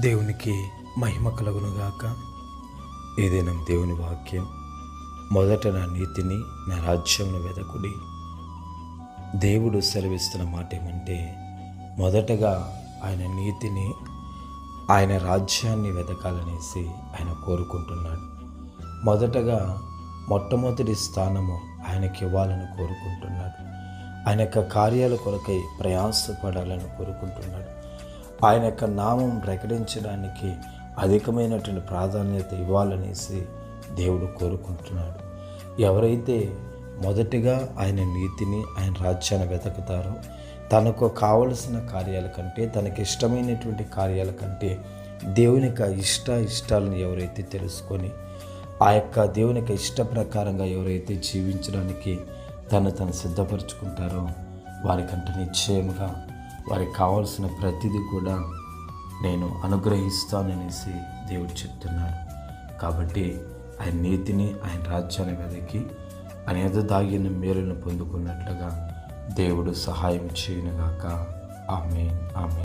దేవునికి మహిమ కలుగునుగాక. ఏదైనా దేవుని వాక్యం మొదట నా నీతిని నా రాజ్యమును వెదకుడి. దేవుడు సెలవిస్తున్న మాట ఏమంటే మొదటగా ఆయన నీతిని ఆయన రాజ్యాన్ని వెతకాలనేసి ఆయన కోరుకుంటున్నాడు. మొదటగా మొట్టమొదటి స్థానము ఆయనకి ఇవ్వాలని కోరుకుంటున్నాడు. ఆయన యొక్క కార్యాల కొరకై ప్రయాసపడాలని కోరుకుంటున్నాడు. ఆయన యొక్క నామం ప్రకటించడానికి అధికమైనటువంటి ప్రాధాన్యత ఇవ్వాలనేసి దేవుడు కోరుకుంటున్నాడు. ఎవరైతే మొదటిగా ఆయన నీతిని ఆయన రాజ్యాన్ని వెతుకుతారో తనకు కావలసిన కార్యాల కంటే తనకి ఇష్టమైనటువంటి కార్యాల కంటే దేవుని యొక్క ఇష్ట ఇష్టాలను ఎవరైతే తెలుసుకొని ఆ యొక్క దేవుని యొక్క ఇష్ట ప్రకారంగా ఎవరైతే జీవించడానికి తను తను సిద్ధపరచుకుంటారో వారికంటే నిశ్చయముగా వారికి కావాల్సిన ప్రతిదీ కూడా నేను అనుగ్రహిస్తాననేసి దేవుడు చెప్తున్నాడు. కాబట్టి ఆయన నీతిని ఆయన రాజ్యాన్ని వెదకి అనేద దాగిన మేలును పొందుకున్నట్లుగా దేవుడు సహాయం చేయనుగాక. ఆమె ఆమె